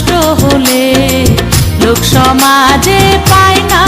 নষ্ট হলে লোক সমাজে পায় না